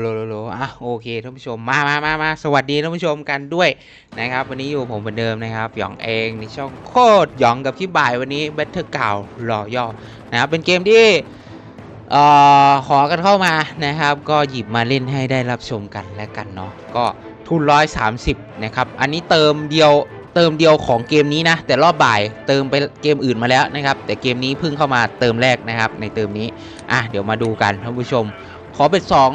โลโลโลโอะโอเคท่านผู้ชมมามามามาสวัสดีท่านผู้ชมกันด้วยนะครับ วันนี้อยู่ผมเหมือนเดิมนะครับหยองเองในช่องโคตรหยองกับพี่บ่ายวันนี้เบทเทอร์เก่ารอย่อนะครับเป็นเกมที่เอ่อขอกันเข้ามานะครับ ก็หยิบมาเล่นให้ได้รับชมกันและกันเนาะก็ทุนร้อยสามสิบนะครับอันนี้เติมเดียวเติมเดียวของเกมนี้นะ แต่รอบบ่ายเติมไปเกมอื่นมาแล้วนะครับ แต่เกมนี้เพิ่งเข้ามาเติมแรกนะครับ ในเติมนี้อะเดี๋ยวมาดูกันท่านผู้ชม ขอเป็นสอง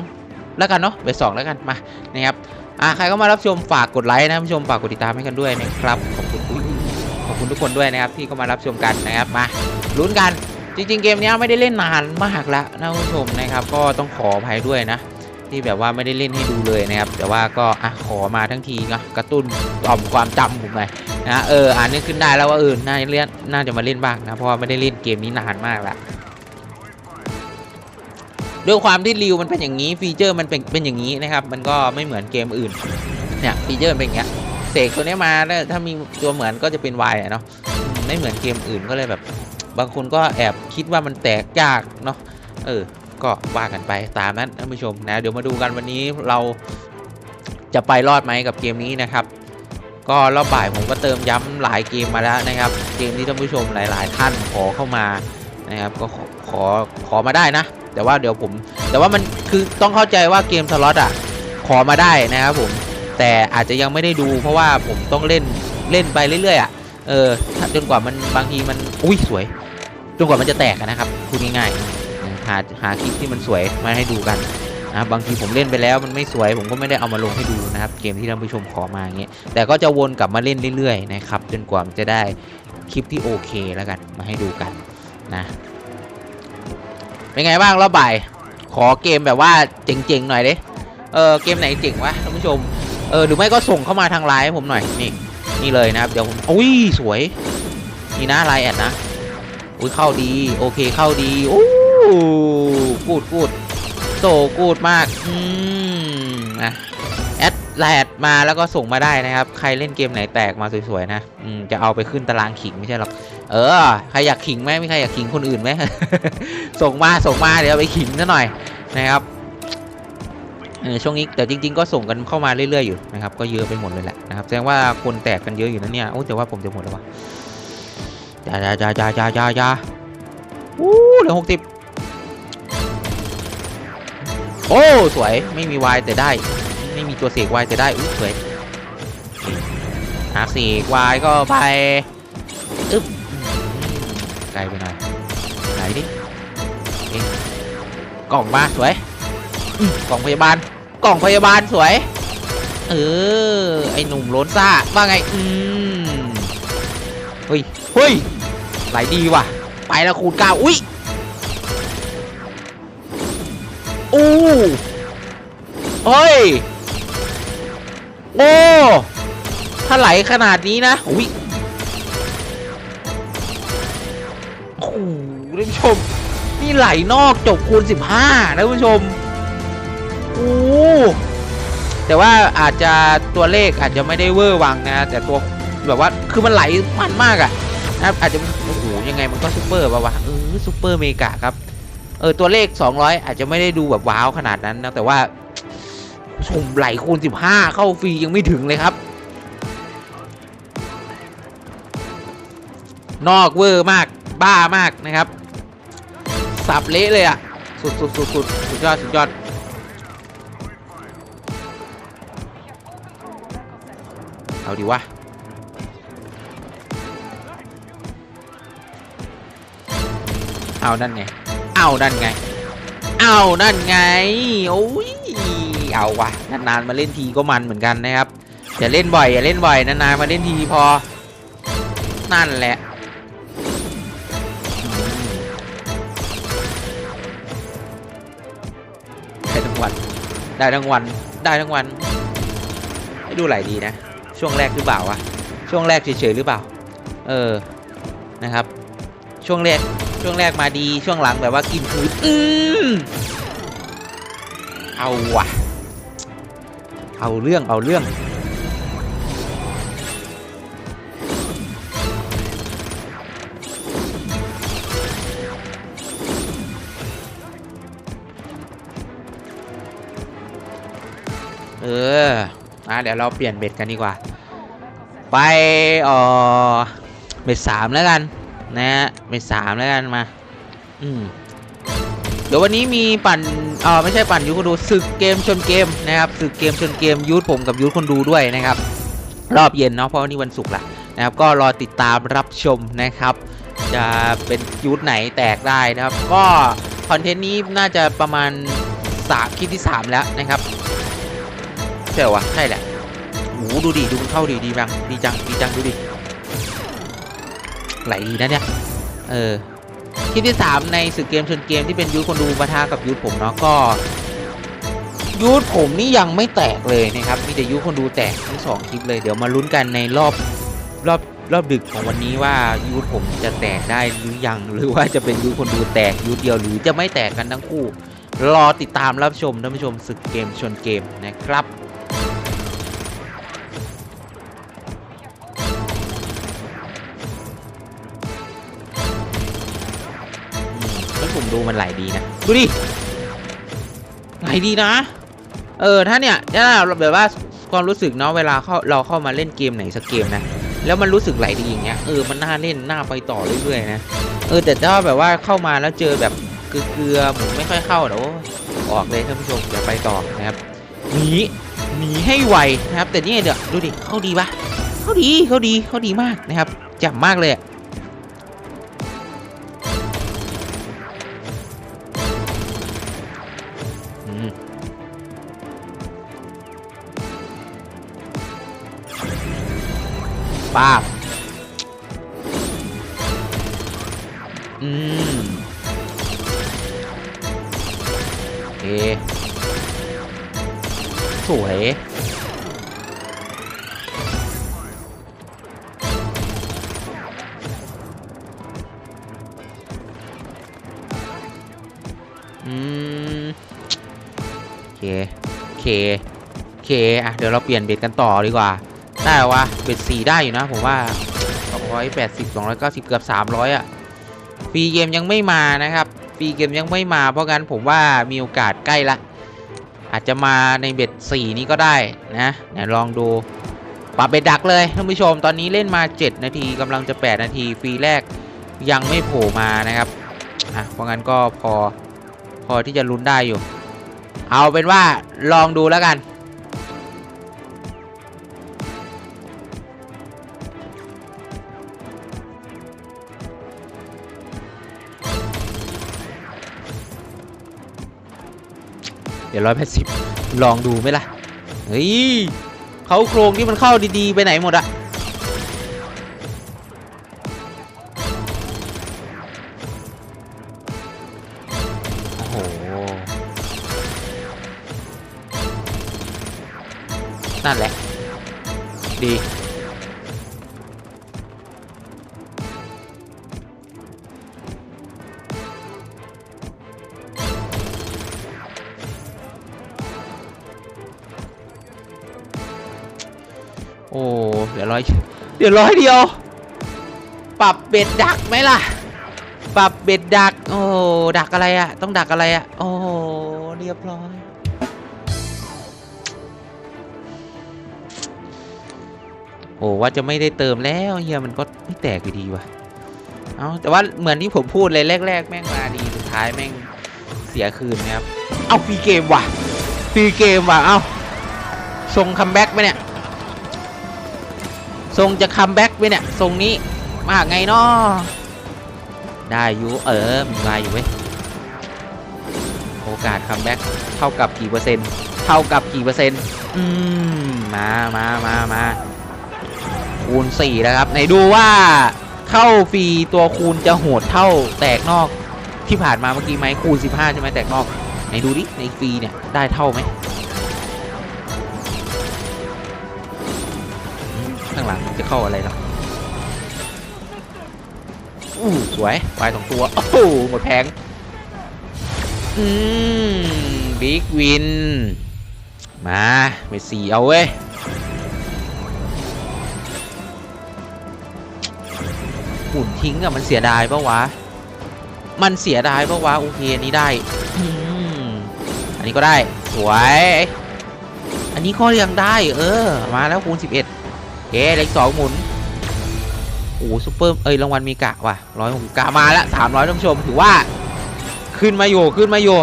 แล้วกันเนาะเบสสองแล้วกันมานะครับอ่าใครเข้ามารับชมฝากกดไลค์นะผู้ชมฝากกดติดตามให้กันด้วยนะครับขอบคุณขอบคุณทุกคนด้วยนะครับที่เข้ามารับชมกันนะครับมาลุ้นกันจริงๆเกมนี้ไม่ได้เล่นนานมากแล้วนะผู้ชมนะครับ ก็ต้องขออภัยด้วยนะที่แบบว่าไม่ได้เล่นให้ดูเลยนะครับ แต่ว่าก็อะขอมาทั้งทีเนาะกระตุ้นต่อมความจำผมหน่อยนะเอออ่านนึกขึ้นได้แล้วว่าเออน่าจะเล่นน่าจะมาเล่นบ้างนะเพราะว่าไม่ได้เล่นเกมนี้นานมากแล้ว ด้วยความที่ริวมันเป็นอย่างนี้ฟีเจอร์มันเป็นเป็นอย่างนี้นะครับ มันก็ไม่เหมือนเกมอื่นเนี่ยฟีเจอร์เป็นอย่างเงี้ยเสกตัวนี้มาถ้ามีตัวเหมือนก็จะเป็นวายเนาะไม่เหมือนเกมอื่นก็เลยแบบ บางคนก็แอบคิดว่ามันแตกยากเนาะเออ ก็ว่ากันไปตามนั้นท่านผู้ชมนะ เดี๋ยวมาดูกันวันนี้เราจะไปรอดไหมกับเกมนี้นะครับ ก็รอบบ่ายผมก็เติมย้ำหลายเกมมาแล้วนะครับ เกมที่ท่านผู้ชมหลาย ๆ ท่านขอเข้ามานะครับ ก็ขอขอขอมาได้นะ แต่ว่าเดี๋ยวผม แต่ว่ามันคือต้องเข้าใจว่าเกมสล็อตอะขอมาได้นะครับผม แต่อาจจะยังไม่ได้ดูเพราะว่าผมต้องเล่นเล่นไปเรื่อยๆอะเออจนกว่ามันบางทีมันอุ้ยสวยจนกว่ามันจะแตกนะครับพูดง่ายๆหาหาคลิปที่มันสวยมาให้ดูกันนะบบางทีผมเล่นไปแล้วมันไม่สวย ผมก็ไม่ได้เอามาลงให้ดูนะครับ เกมที่ท่านผู้ชมขอมาอย่างเงี้ยแต่ก็จะวนกลับมาเล่นเรื่อยๆนะครับจนกว่ามันจะได้คลิปที่โอเคแล้วกันมาให้ดูกันนะ เป็นไงบ้างรอบบ่าย ขอเกมแบบว่าเจ๋งๆหน่อยดิเออเกมไหนเจ๋งวะท่านผู้ชมเออหรือไม่ก็ส่งเข้ามาทางไลน์ให้ผมหน่อยนี่นี่เลยนะครับเดี๋ยวผมอุ้ยสวยนี่นะไลน์แอดนะอุ้ยเข้าดีโอเคเข้าดีโอ้กูดกูดโซกูดมากอืมนะแอดไลน์แอดมาแล้วก็ส่งมาได้นะครับ ใครเล่นเกมไหนแตกมาสวยๆนะอืมจะเอาไปขึ้นตารางขิงไม่ใช่หรอก เออ ใครอยากขิงไหมไม่ใครอยากขิงคนอื่นไหม ส่งมา ส่งมา เดี๋ยวไปขิงซะหน่อยนะครับช่วงนี้แต่จริง ๆ ก็ส่งกันเข้ามาเรื่อยๆอยู่นะครับ ก็เยอะไปหมดเลยแหละนะครับ แสดงว่าคนแตกกันเยอะอยู่นะเนี่ย โอ้แต่ว่าผมจะหมดแล้ววะจ้าจ้าจ้าจ้าจ้าจ้าจ้าอู้เหลือหกสิบโอ้ สวย ไม่มีวายแต่ได้ ไม่มีตัวเสกวายแต่ได้อู้สวยหาเสกวายก็ไป อึ๊บ กลไปหน่อยไหนดิกล่องมาสวยกล่องพยาบาล กล่องพยาบาลสวย เออ ไอหนุ่มโล้นซ่าว่าไง อืมเฮ้ยเฮ้ยไหลดีว่ะ ไปแล้วคูณเก้าอุ้ยอู้เฮ้ย โอ้ ถ้าไหลขนาดนี้นะอุ้ย หท่านผู้ชม นี่ไหลนอกจบคูณ 15 นะท่านผู้ชมโอ้แต่ว่าอาจจะตัวเลขอาจจะไม่ได้เวอร์วังนะ แต่ตัวแบบว่าคือมันไหลมันมากอะนะครับอาจจะโอ้โหยังไงมันก็ซูเปอร์ป่าวะเออซูเปอร์เมกะครับเออตัวเลข 200 อาจจะไม่ได้ดูแบบว้าวขนาดนั้นนะแต่ว่าชมไหลคูณ 15 เข้าฟรียังไม่ถึงเลยครับ นอกเวอร์มาก บ้ามากนะครับ สับเละเลยอะสุดสุดสุดสุดสุดยอดสุดยอดเอาดีวะเอานั่นไง เอานั่นไง เอานั่นไง โอ้ย เอาวะนานๆมาเล่นทีก็มันเหมือนกันนะครับ อย่าเล่นบ่อยอย่าเล่นบ่อยนานๆมาเล่นทีพอ นั่นแหละ งวัน ได้ทั้งวัน ได้ทั้งวัน ให้ดูไหลดีนะ ช่วงแรกหรือเปล่าวะ ช่วงแรกเฉยๆหรือเปล่า เออ นะครับ ช่วงแรก ช่วงแรกมาดี ช่วงหลังแบบว่ากินคืนอืมเอาวะเอาเรื่อง เอาเรื่อง อออะเดี๋ยวเราเปลี่ยนเบ็ดกันดีกว่า ไปเออเบ็ดสามแล้วกันนะฮะเบ็ดสามแล้วกันมา อืมเดี๋ยววันนี้มีปั่นเออไม่ใช่ปั่นยูคนดูศึกเกมชนเกมนะครับศึกเกมชนเกมยูทผมกับยูทคนดูด้วยนะครับ รอบเย็นเนาะเพราะว่านี่วันศุกร์ละนะครับก็รอติดตามรับชมนะครับ จะเป็นยูทไหนแตกได้นะครับ ก็คอนเทนต์นี้น่าจะประมาณสามคลิปที่ 3 แล้วนะครับ ช่อวะใช่แหละโอ้โหดูดิดูมันเข้าดีดีจังดีจังดีจังดูดิไหลดีนะเนี่ยเออคลิปที่ 3 ในศึกเกมชนเกมที่เป็นยูทคนดูปะทะกับยูทผมเนาะก็ยูทผมนี่ยังไม่แตกเลยนะครับมีแต่ยูทคนดูแตกทั้งสองคลิปเลยเดี๋ยวมาลุ้นกันในรอบรอบรอบดึกของวันนี้ว่ายูทผมจะแตกได้หรือยังหรือว่าจะเป็นยูทคนดูแตกยูทเดียวหรือจะไม่แตกกันทั้งคู่ รอติดตามรับชมท่านผู้ชมศึกเกมชนเกมนะครับ ผมดูมันไหลดีนะ ดูดิ ไหลดีนะ เออ ถ้าเนี่ยถ้าแบบว่าความรู้สึกเนาะ เวลาเข้าเราเข้ามาเล่นเกมไหนสักเกมนะ แล้วมันรู้สึกไหลดีอย่างเงี้ย เออ มันน่าเล่น น่าไปต่อเรื่อยๆนะ เออ แต่ถ้าแบบว่าเข้ามาแล้วเจอแบบเกลือๆหมุนไม่ค่อยเข้าเดี๋ยวออกเลยท่านผู้ชมอย่าไปต่อนะครับ หนี หนีให้ไวนะครับ แต่นี่เดี๋ยวดูดิ เข้าดีปะเข้าดี เข้าดี เข้าดีมากนะครับจับมากเลยอะ ป้าบอืมโอเคสวยอืมโอเคโอเคโอเค อะ เดี๋ยวเราเปลี่ยนเบ็ดกันต่อดีกว่า ได้วะเบ็ดสี่ได้อยู่นะผมว่า280 290 เกือบ 300อะฟรีเกมยังไม่มานะครับฟรีเกมยังไม่มาเพราะงั้นผมว่ามีโอกาสใกล้ละ อาจจะมาในเบ็ด4 นี้ก็ได้นะเดี๋ยลองดูปรับเบ็ดดักเลยท่านผู้ชมตอนนี้เล่นมา 7 นาทีกำลังจะ 8 นาทีฟรีแรกยังไม่โผล่มานะครับอะเพราะงั้นก็พอพอที่จะลุ้นได้อยู่ เอาเป็นว่าลองดูแล้วกัน ดี๋ยวร้อยแปดสิบลองดูไหมล่ะ เฮ้ยเขาโครงที่มันเข้าดีๆ ไปไหนหมดอะโอ้โห นั่นแหละ ดี โอ้เดี๋ยวร้อยเดี๋ยวร้อยเดียว ปรับเบ็ดดักไหมล่ะ ปรับเบ็ดดัก โอ้ดักอะไรอะต้องดักอะไรอะโอ้เรียบร้อยโอ้ว่าจะไม่ได้เติมแล้วเฮียมันก็ไม่แตกอยู่ดีว่ะ เอาแต่ว่าเหมือนที่ผมพูดเลยแรก ๆ แม่งมาดีสุดท้ายแม่งเสียคืนนะครับ เอาฟรีเกมว่ะฟรีเกมว่ะ เอาทรงคัมแบ็กไหมเนี่ย ทรงจะคัมแบ็กไหมเนี่ยทรงนี้มาไงเนาะได้อยู่เออมีมาอยู่เว้ยโอกาสคัมแบ็กเท่ากับกี่เปอร์เซ็นต์เท่ากับกี่เปอร์เซ็นต์อืมมามามามาคูณสี่แล้วครับไหนดูว่าเข้าฟรีตัวคูณจะโหดเท่าแตกนอกที่ผ่านมาเมื่อกี้ไหมคูณ 15 ใช่ไหมแตกนอกไหนดูดิในฟรีเนี่ยได้เท่าไหม จะเข้าอะไรหรออู้สวยวายสองตัว โอ้โหหมดแพง อืมบิ๊กวิน มาไปสี่เอาเว้ยหุ่นทิ้งอะมันเสียดายปะวะ มันเสียดายปะวะ โอเคอันนี้ได้ อันนี้ก็ได้ สวย อันนี้ก็ยังได้ เออ มาแล้วคูณ11เอ๊ เอ้เลขสองหมุนโอ้ซูเปอร์เอ้ยรางวัลมีกะว่ะร้อยหกกะมาละสามร้อยท่านผู้ชมถือว่าขึ้นมาอยู่ขึ้นมาอยู่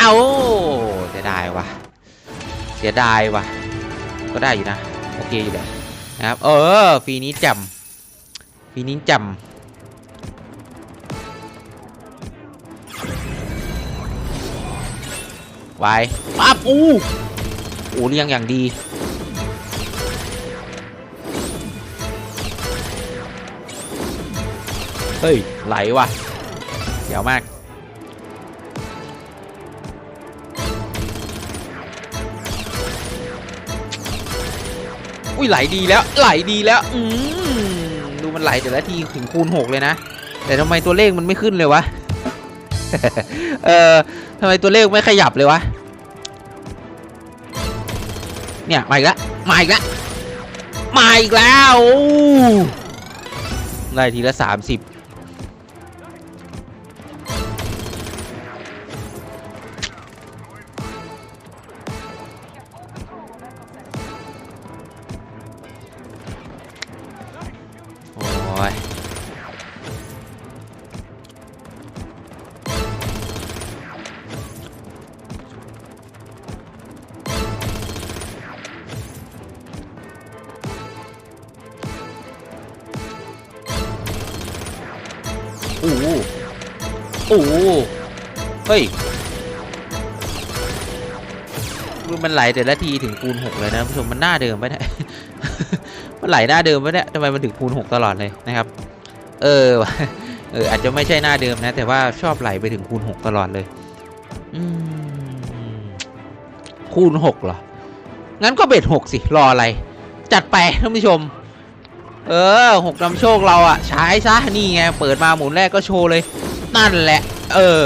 เอาเสียดายว่ะเสียดายว่ะ ก็ได้อยู่นะ โอเคอยู่แหละนะครับ เออฟีนี้จำฟีนี้จำ ไว้ปั๊บอู้โอ้เรียงอย่างดี เฮ้ย ไหลว่ะเดี๋ยวมาก อุ้ยไหลดีแล้ว ไหลดีแล้ว อืม ดูมันไหลแต่ละทีถึงคูณหกเลยนะ แต่ทำไมตัวเลขมันไม่ขึ้นเลยวะ เออทำไมตัวเลขไม่ขยับเลยวะ เนี่ย มาอีกแล้ว มาอีกแล้ว มาอีกแล้ว ได้ทีละสามสิบ อ้โหโอ้โหเฮ้ยมันไหลแต่ละทีถึงคูณหกเลยนะผู้ชมมันหน้าเดิมไปเนี่ยมันไหลหน้าเดิมไปเนี่ยทำไมมันถึงคูณหกตลอดเลยนะครับ เออเอออาจจะไม่ใช่หน้าเดิมนะ แต่ว่าชอบไหลไปถึงคูณหกตลอดเลยอืคูณหกเหรองั้นก็เบ็ดหกสิรออะไร จัดไปท่านผู้ชม เออหกนำโชคเราอะใช้ซะนี่ไงเปิดมาหมุนแรกก็โชว์เลย นั่นแหละ เออ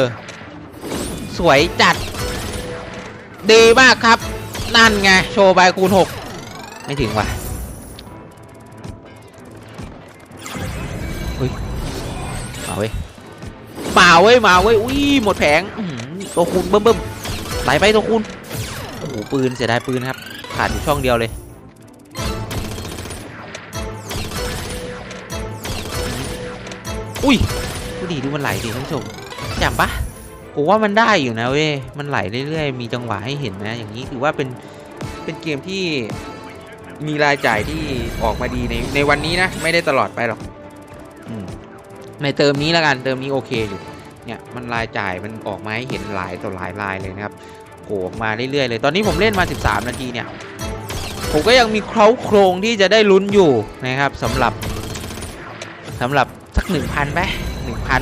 สวยจัด ดีมากครับ นั่นไงโชว์ใบคูณหกไม่ถึงว่ะเฮ้ยมาเว้ยมาเว้ยมาเว้ยอุ้ยหมดแผงตัวคูณเบิ่มเบิ่มไหลไปตัวคูณโอ้โหปืนเสียดายปืนครับขาดอยู่ช่องเดียวเลย อุ้ยดูดิดูมันไหลดิท่านผู้ชมจำปะผมว่ามันได้อยู่นะเว้ยมันไหลเรื่อยๆ มีจังหวะให้เห็นนะ อย่างนี้ถือว่าเป็นเป็นเกมที่มีรายจ่ายที่ออกมาดีในในวันนี้นะ ไม่ได้ตลอดไปหรอกอืมในเติมนี้แล้วกันเติมนี้โอเคอยู่ เนี่ยมันรายจ่ายมันออกมาให้เห็นหลายต่อหลายรายเลยนะครับโผล่ออกมาเรื่อยๆเลยตอนนี้ผมเล่นมา 13 นาทีเนี่ยผมก็ยังมีเคราโครงที่จะได้ลุ้นอยู่นะครับสำหรับสำหรับ หนึ่งพันไหมหนึ่งพัน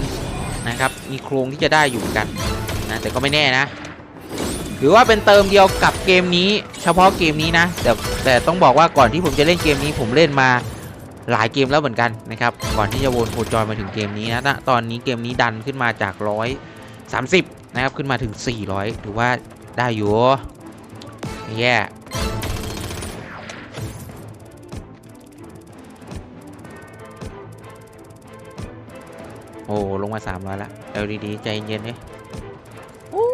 นะครับ มีโครงที่จะได้อยู่กันนะแต่ก็ไม่แน่นะ หรือว่าเป็นเติมเดียวกับเกมนี้ เฉพาะเกมนี้นะ แต่แต่ต้องบอกว่าก่อนที่ผมจะเล่นเกมนี้ผมเล่นมาหลายเกมแล้วเหมือนกันนะครับ ก่อนที่จะวนโคจรมาถึงเกมนี้นะ ตอนนี้เกมนี้ดันขึ้นมาจากร้อยสามสิบนะครับ ขึ้นมาถึง 400 ถือว่าได้อยู่ไม่แย่ โอ้ลงมา300แล้วเอลดีๆใจเย็นเลยโอ้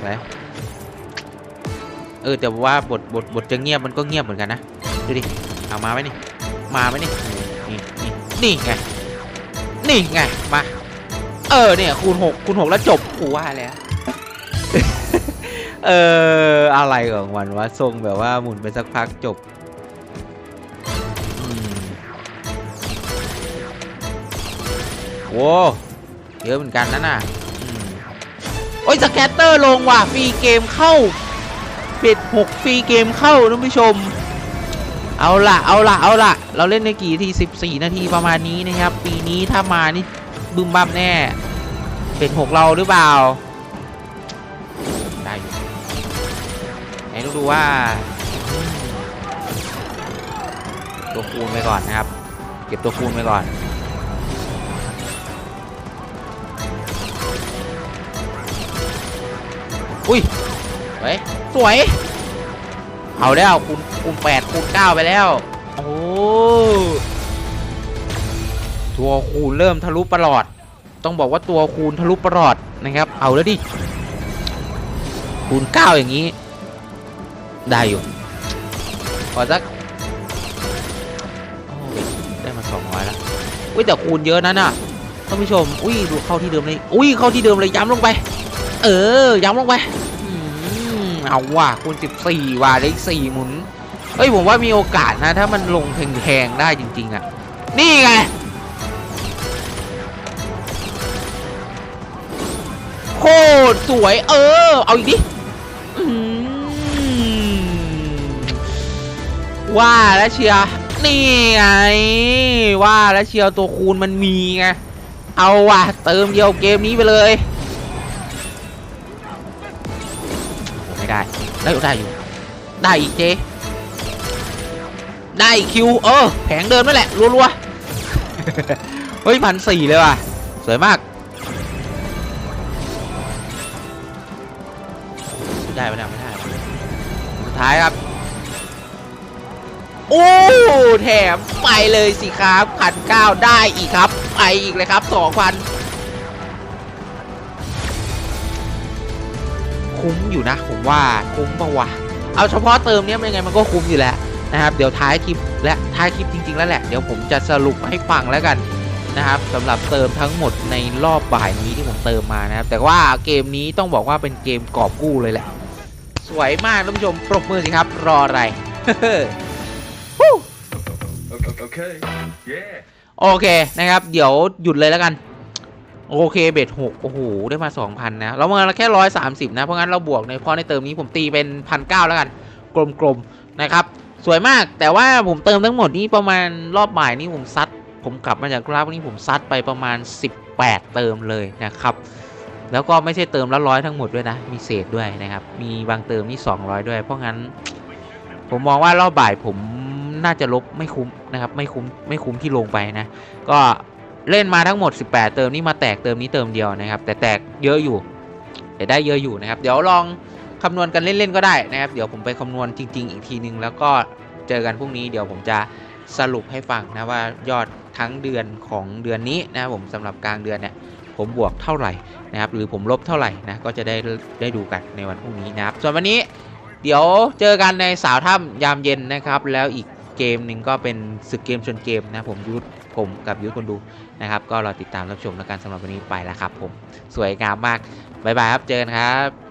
ไปเออแต่ว่าบทบทบทจะเงียบมันก็เงียบเหมือนกันนะดูดิเอามาไหมนี่มาไหมนี่นี่นี่นี่ไงนี่ไงมาเออเนี่ยคูณหกคูณหกแล้วจบกูว่าแล้วเอออะไรของมันวะทรงแบบว่าหมุนไปสักพักจบ โว้เยอะเหมือนกันนะน่ะโอ้ยสแกตเตอร์ลงว่ะฟรีเกมเข้าปิดหกฟรีเกมเข้าท่านผู้ชม เอาละเอาละเอาละเราเล่นในกี่ทีสิบสี่นาทีประมาณนี้นะครับ ปีนี้ถ้ามานี่บึมบั้มแน่ เป็นหกเราหรือเปล่า ได้อยู่ไหนต้องดูว่า ตัวคูณไปก่อนนะครับ เก็บตัวคูณไปก่อน อุ้ยสวยสวย เอาแล้วคูณคูณแปดคูณเก้าไปแล้ว โอ้ตัวคูณเริ่มทะลุประหลอด ต้องบอกว่าตัวคูณทะลุประหลอดนะครับ เอาแล้วดิ คูณ9อย่างนี้ ได้อยู่ ขอสักโอ้ยได้มา200แล้ว อุ้ยแต่คูณเยอะนะน่ะท่านผู้ชม อุ้ยดูเข้าที่เดิมเลย อุ้ยเข้าที่เดิมเลยย้ำลงไป เออย้ำลงไปเอาว่ะคูณ14ว่ะเลข4หมุนเฮ้ยผมว่ามีโอกาสนะ ถ้ามันลงแพงๆได้จริง ๆ อะ นี่ไงโคตรสวย เออ เอาอีกดิว่าแล้วเชียร์นี่ไง ว่าแล้วเชียร์ตัวคูณมันมีไง เอาว่ะ เติมเดียวเกมนี้ไปเลย ไม่ได้ได้อยู่ได้อยู่ได้อีกเจได้อีกคิวเออแผงเดิมนั่นแหละรัวๆเฮ้ยพันสี่เลยว่ะสวยมากไม่ได้ไม่ได้ไม่ได้สุดท้ายครับโอ้แถมไปเลยสิครับพันเก้าได้อีกครับ ไปอีกเลยครับสองพัน คุ้มอยู่นะ ผมว่าคุ้มปะวะเอาเฉพาะเติมเนี้ยมันยังไงมันก็คุ้มอยู่แล้วนะครับ เดี๋ยวท้ายคลิปและท้ายคลิปจริง ๆ แล้วแหละ เดี๋ยวผมจะสรุปให้ฟังแล้วกันนะครับสำหรับเติมทั้งหมดในรอบบ่ายนี้ที่ผมเติมมานะครับ แต่ว่าเกมนี้ต้องบอกว่าเป็นเกมกอบกู้เลยแหละ สวยมากท่านผู้ชมปรบมือสิครับ รออะไร Okay. Yeah. โอเคนะครับ เดี๋ยวหยุดเลยแล้วกัน โอเคเบ็ดหกโอ้โหได้มา2,000นะเราเมื่อแค่130นะ เพราะงั้นเราบวกในพราะในเติมนี้ผมตีเป็น1,900แล้วกัน กลมๆนะครับ สวยมากแต่ว่าผมเติมทั้งหมดนี้ประมาณรอบบ่ายนี้ผมซัด ผมกลับมาจากกราฟนี้ผมซัดไปประมาณ 18 เติมเลยนะครับ แล้วก็ไม่ใช่เติมละร้อยทั้งหมดด้วยนะ มีเศษด้วยนะครับ มีบางเติมนี่200 ด้วย เพราะงั้น ผมมองว่ารอบบ่ายผมน่าจะลบไม่คุ้มนะครับ ไม่คุ้มไม่คุ้มที่ลงไปนะ ก็ เล่นมาทั้งหมด 18 เติมนี่มาแตกเติมนี้เติมเดียวนะครับ แต่แตกเยอะอยู่แต่ได้เยอะอยู่นะครับ เดี๋ยวลองคำนวณกันเล่นๆก็ได้นะครับ เดี๋ยวผมไปคำนวณจริง ๆ อีกทีนึง แล้วก็เจอกันพรุ่งนี้เดี๋ยวผมจะสรุปให้ฟังนะว่ายอดทั้งเดือนของเดือนนี้นะผมสำหรับกลางเดือนเนี่ยผมบวกเท่าไหร่นะครับหรือผมลบเท่าไหร่นะก็จะได้ได้ดูกันในวันพรุ่งนี้นะครับ ส่วนวันนี้เดี๋ยวเจอกันในสาวถ้ำยามเย็นนะครับ แล้วอีกเกมหนึ่งก็เป็นศึกเกมชนเกมนะผมยุทธ มกับยุทธคนดูนะครับ ก็รอติดตามรับชมแล้วกันสำหรับวันนี้ไปแล้วครับผม สวยงามมาก บ๊ายบายครับ เจอกันครับ